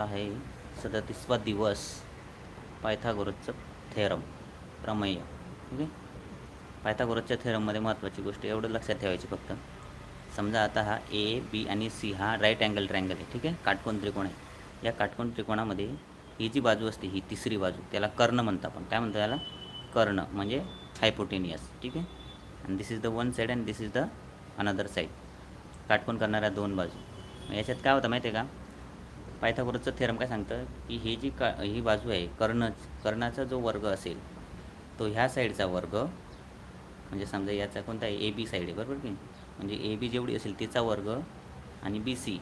आहे सदतीसवा दिवस पायथागोरसचं थेरम प्रमेय ओके? पायथागोरसच्या थेरममध्ये महत्त्वाची गोष्ट एवढं लक्षात ठेवायची फक्त. समजा आता हा ए बी आणि सी हा राईट अँगल ट्रँगल आहे ठीक आहे? काटकोण त्रिकोण आहे. या काटकोन त्रिकोणामध्ये ही जी बाजू असते ही तिसरी बाजू त्याला कर्ण म्हणतो आपण. काय म्हणतो त्याला कर्ण म्हणजे हायपोटेनियस ठीक आहे? आणि this is the one side and this is the another side Katkon करणाऱ्या दोन बाजू. मग याच्यात काय होतं माहिती आहे का? पायथागोरसचं थेरम काय सांगतं? की ही जी का ही बाजू आहे कर्ण कर्णाचा जो वर्ग असेल तो ह्या साईडचा वर्ग म्हणजे समजा याचा कोणता आहे? ए बी साईड आहे बरोबर की म्हणजे ए बी जेवढी असेल तिचा वर्ग आणि बी सी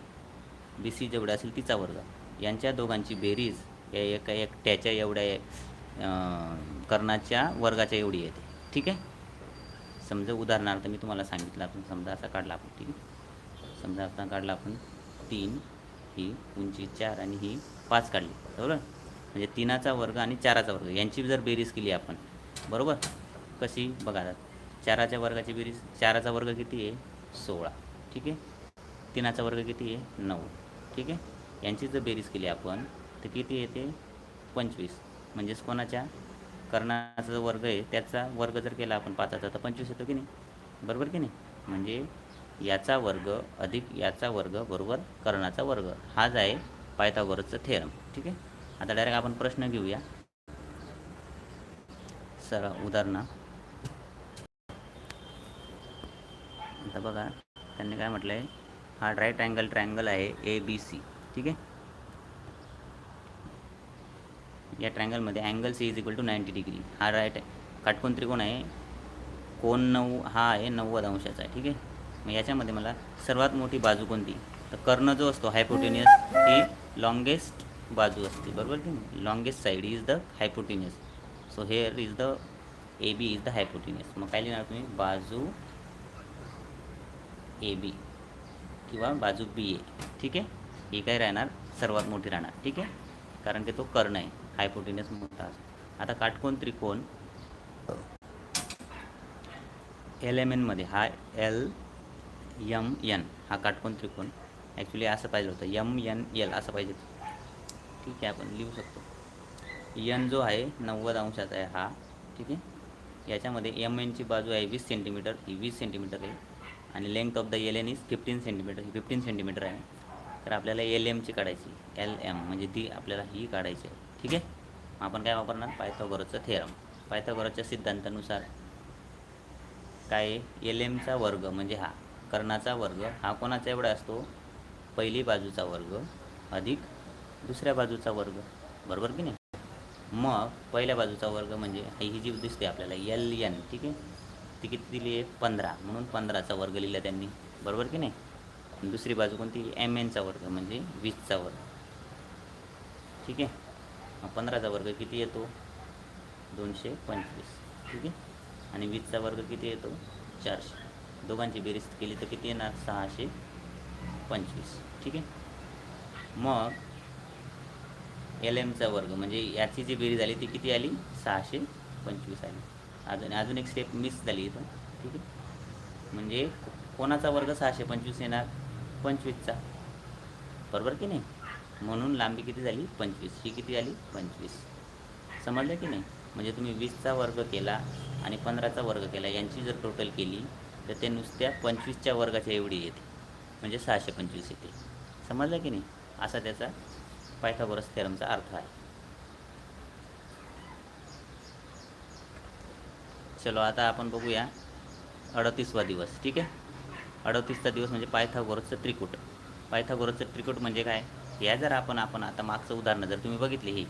बी सी जेवढा असेल तिचा वर्ग. यांच्या दोघांची बेरीज या एका एक त्याच्या एवढ्या कर्णाच्या वर्गाच्या एवढी येते ठीक आहे? समजा उदाहरणार्थ मी तुम्हाला सांगितलं आपण समजा असा काढला आपण ठीक आहे? समजा आता काढला आपण तीन. ही उंची चार आणि ही पाच काढली. बरोबर? म्हणजे तीनाचा वर्ग आणि चाराचा वर्ग. यांची जर बेरीज केली आपण बरोबर? कशी? बघा आता. चाराच्या वर्गाची बेरीज चाराचा वर्ग किती आहे? सोळा. ठीक आहे? तीनाचा वर्ग किती आहे? नऊ. ठीक आहे? यांची जर बेरीज केली आपण तर किती येते? पंचवीस. म्हणजेच कोणाच्या? कर्णाचा जो वर्ग आहे त्याचा वर्ग जर केला आपण पाचाचा तर पंचवीस येतो की नाही? बरोबर की नाही? म्हणजे याचा वर्ग अधिक याचा वर्ग बरोबर कर्णाचा वर्ग. हाच आहे पायथागोरसचा थेरम ठीक आहे? आता डायरेक्ट आपण प्रश्न घेऊया. सर उदाहरणं. आता बघा त्यांनी काय म्हटलं आहे हा राईट अँगल ट्रायंगल आहे ए बी सी ठीक आहे? या ट्रायंगलमध्ये angle C is equal to ninety degree हा राईट काटकोन त्रिकोण आहे. कोण नऊ हा आहे नव्वद अंशाचा आहे. ठीक आहे? मग याच्यामध्ये मला सर्वात मोठी बाजू कोणती? तर कर्ण जो असतो हायपोटेनियस ही लॉंगेस्ट बाजू असते. बरोबर की नाही? Longest side is the hypotenuse so here is the A B is the hypotenuse मग काय लिहिणार तुम्ही? बाजू ए बी किंवा बाजू बी ए ठीक आहे? ही काय राहणार? सर्वात मोठी राहणार. ठीक आहे? कारण की तो कर्ण आहे. हायपोटेनियस मोठा असतो आता काटकोन त्रिकोण एल एम एनमध्ये हा एल यम एन. हा काटकोन त्रिकोण. ॲक्च्युली असं पाहिजे होतं. यम एन एल असं पाहिजे होतं. ठीक आहे आपण लिहू शकतो. यन जो आहे नव्वद अंशाचा आहे हा. ठीक आहे? याच्यामध्ये एम एनची बाजू आहे वीस सेंटीमीटर ही वीस सेंटीमीटर आहे. आणि length of the L N is fifteen centimetre he fifteen centimetre आहे. तर आपल्याला एल एमची काढायची. एल एम म्हणजे ती आपल्याला ही काढायची आहे. ठीक आहे? मग आपण काय वापरणार? पायथागोरसचं थेरम पायथागोरसच्या सिद्धांतानुसार काय एल एमचा वर्ग म्हणजे हा. कर्णाचा वर्ग. हा कोणाचा एवढा असतो? पहिली बाजूचा वर्ग अधिक दुसऱ्या बाजूचा वर्ग. बरोबर की नाही? मग पहिल्या बाजूचा वर्ग म्हणजे ही जी दिसते आपल्याला. L N. ठीक आहे? ती किती दिली आहे? पंधरा. म्हणून पंधराचा वर्ग लिहिला त्यांनी. बरोबर की नाही? दुसरी बाजू कोणती? एम एनचा वर्ग म्हणजे वीसचा वर्ग. ठीक आहे? पंधराचा वर्ग किती येतो? दोनशे पंचवीस. ठीक आहे? आणि वीसचा वर्ग किती येतो? चारशे. दोघांची बेरीज केली तर किती येणार? सहाशे पंचवीस. ठीक आहे? मग एल एमचा वर्ग म्हणजे याची जी बेरीज आली ती किती आली? सहाशे पंचवीस आली. अजून अजून एक स्टेप मिस झाली इथं ठीक आहे? म्हणजे कोणाचा वर्ग सहाशे पंचवीस येणार? पंचवीसचा. बरोबर की नाही? म्हणून लांबी किती झाली? पंचवीस. ही किती आली? पंचवीस. समजलं की नाही? म्हणजे तुम्ही वीसचा वर्ग केला आणि पंधराचा वर्ग केला. यांची जर टोटल केली तर ते नुसत्या पंचवीसच्या वर्गाच्या एवढी येते. म्हणजे सहाशे पंचवीस येते समजलं की नाही? असा त्याचा पायथागोरस थेरमचा अर्थ आहे. चलो आता आपण बघूया अडतीसवा दिवस ठीक आहे? अडतीसचा दिवस म्हणजे पायथागोरसचं त्रिकूट. पायथागोरसचं त्रिकूट म्हणजे काय? या जर आपण आपण आता मागचं उदाहरणं जर तुम्ही बघितली ही.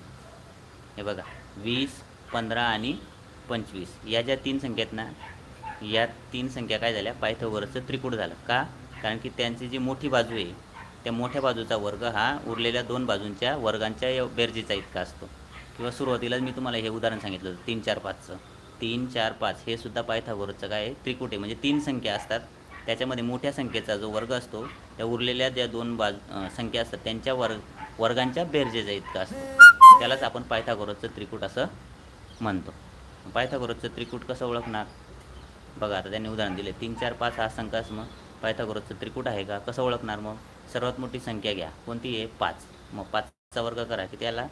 हे बघा वीस पंधरा आणि पंचवीस. या ज्या तीन संख्या आहेत ना या तीन संख्या काय झाल्या? पायथागोरसचं त्रिकूट झालं. का? कारण की त्यांची जी मोठी बाजू आहे त्या मोठ्या बाजूचा वर्ग हा उरलेल्या दोन बाजूंच्या वर्गांच्या बेरजेचा इतका असतो. किंवा सुरुवातीलाच मी तुम्हाला हे उदाहरण सांगितलं होतं तीन चार पाचचं. तीन चार पाच हे सुद्धा पायथागोरसचं काय आहे? त्रिकूट आहे. म्हणजे तीन संख्या असतात. त्याच्यामध्ये मोठ्या संख्येचा जो वर्ग असतो त्या उरलेल्या ज्या दोन बाज संख्या असतात त्यांच्या वर्ग वर्गांच्या बेरजेचा इतका असतो. त्यालाच आपण पायथागोरसचं त्रिकूट असं म्हणतो. पायथागोरसचं त्रिकूट कसं ओळखणार? बघा आता त्यांनी उदाहरण दिले. तीन चार पाच हा संकास मग पायथागोरसचं त्रिकूट आहे का? कसं ओळखणार मग? सर्वात मोठी संख्या घ्या. कोणती आहे? पाच. मग पाचचा वर्ग करा. किती आला?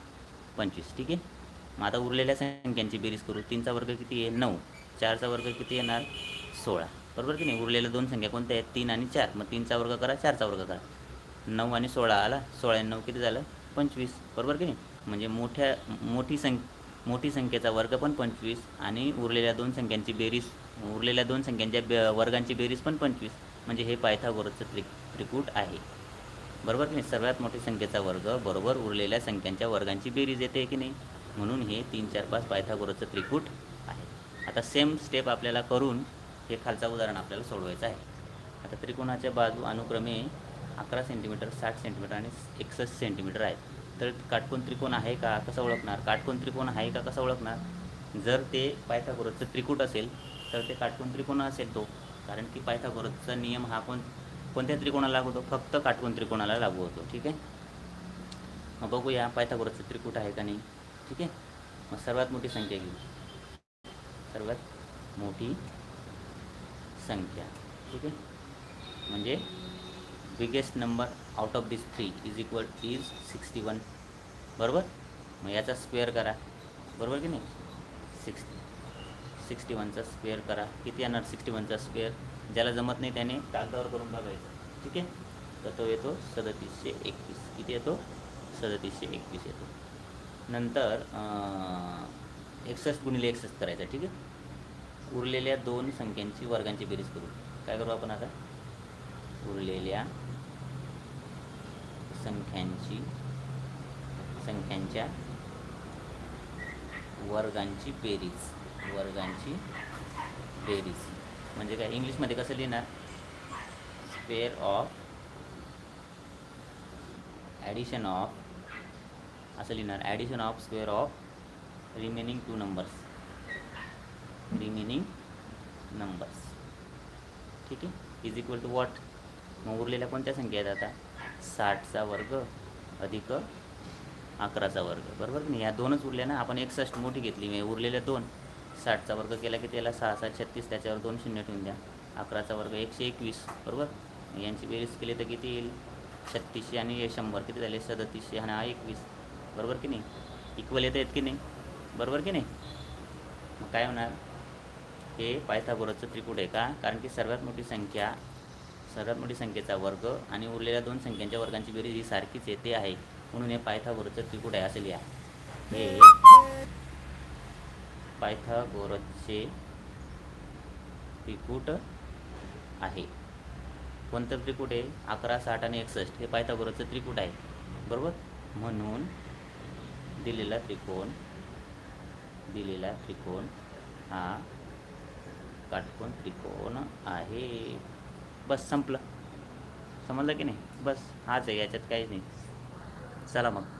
पंचवीस. ठीक आहे? मग आता उरलेल्या संख्यांची बेरीज करू. तीनचा वर्ग किती आहे? नऊ. चारचा वर्ग किती येणार? सोळा. बरोबर की नाही? उरलेल्या दोन संख्या कोणत्या आहेत? तीन आणि चार. मग तीनचा वर्ग करा चारचा वर्ग करा. नऊ आणि सोळा आला. सोळा आणि नऊ किती झालं? पंचवीस. बरोबर की नाही? म्हणजे मोठ्या मोठी संख मोठी संख्येचा वर्ग पण पंचवीस आणि उरलेल्या दोन संख्यांची बेरीज उरलेल्या दोन संख्यांच्या बे वर्गांची बेरीज पण पंचवीस. म्हणजे हे पायथागोरसचं त्रिक त्रिकूट आहे. बरोबर की नाही? सर्वात मोठी संख्येचा वर्ग बरोबर उरलेल्या संख्यांच्या वर्गांची बेरीज येते की नाही? म्हणून हे तीन चार पाच पायथागोरसचं त्रिकूट आहे. आता सेम स्टेप आपल्याला करून हे खालचं उदाहरण आपल्याला सोडवायचं आहे. आता त्रिकोणाच्या बाजू अनुक्रमे अकरा सेंटीमीटर साठ सेंटीमीटर आणि एकसष्ट सेंटीमीटर आहेत. तर काटकोन त्रिकोण आहे का? कसं ओळखणार? काटकोन त्रिकोण आहे का? कसं ओळखणार? जर ते पायथागोरसचं त्रिकूट असेल तर ते काटकोन त्रिकोण असेल तो. कारण की पायथागोरसचा नियम हा कोण कोणत्या त्रिकोणाला लागू होतो? फक्त काटकोन त्रिकोणाला लागू होतो. ठीक आहे? मग बघूया पायथागोरसचं त्रिकूट आहे का नाही. ठीक आहे? मग सर्वात मोठी संख्या घेऊ. सर्वात मोठी संख्या. ठीक आहे? म्हणजे biggest number out of this three is equal is sixty one बरोबर? मग याचा स्क्वेअर करा. बरोबर की नाही? सिक्स्टी सिक्स्टी वनचा स्क्वेअर करा. किती येणार सिक्स्टी वनचा स्क्वेअर? ज्याला जमत नाही त्याने कागदावर करून बघायचं. ठीक आहे? तर तो येतो सदतीसशे एकवीस. किती येतो? सदतीसशे एकवीस येतो. नंतर एकसष्ट गुणिले एकसष्ट करायचं ठीक आहे? उरलेल्या दोन संख्यांची वर्गांची बेरीज करू. काय करू आपण आता? उरलेल्या संख्यांची संख्यांच्या वर्गांची बेरीज. वर्गांची बेरीज. म्हणजे काय? इंग्लिशमध्ये कसं लिहिणार? स्क्वेअर ऑफ ॲडिशन ऑफ असं लिहिणार. Addition of square of remaining two numbers remaining numbers ठीक आहे? इज इक्वल टू वॉट मग उरलेल्या कोणत्या संख्या आहेत आता? साठचा वर्ग अधिक अकराचा वर्ग. बरोबर नाही? या दोनच उरल्या ना? आपण एकसष्ट मोठी घेतली. मी उरलेल्या दोन. साठचा वर्ग केला की त्याला सहा सात छत्तीस त्याच्यावर दोन शून्य ठेवून द्या. अकराचा वर्ग एकशे एकवीस बरोबर? यांची बेरीज केली तर किती येईल? छत्तीसशे आणि हे शंभर. किती झाले? सदतीसशे आणि हा एकवीस. बरोबर की नाही? इक्वल येत आहेत की नाही? बरोबर की नाही? मग काय होणार? हे पायथागोरसचं त्रिकूट आहे का? कारण की सर्वात मोठी संख्या सर्वात मोठी संख्येचा वर्ग आणि उरलेल्या दोन संख्यांच्या वर्गांची बेरीज ही सारखीच येते आहे. म्हणून हे पायथागोरसचं त्रिकूट आहे. असं लिहा. हे पायथागोरसचे त्रिकूट आहे. कोणतं त्रिकूट आहे? अकरा साठ आणि एकसष्ट. हे पायथागोरसचं त्रिकूट आहे. बरोबर? म्हणून दिलेला त्रिकोण दिलेला त्रिकोण हा काटकोन त्रिकोण आहे. बस संपलं. समजलं की नाही? बस हाच आहे. याच्यात काहीच नाही. चला मग.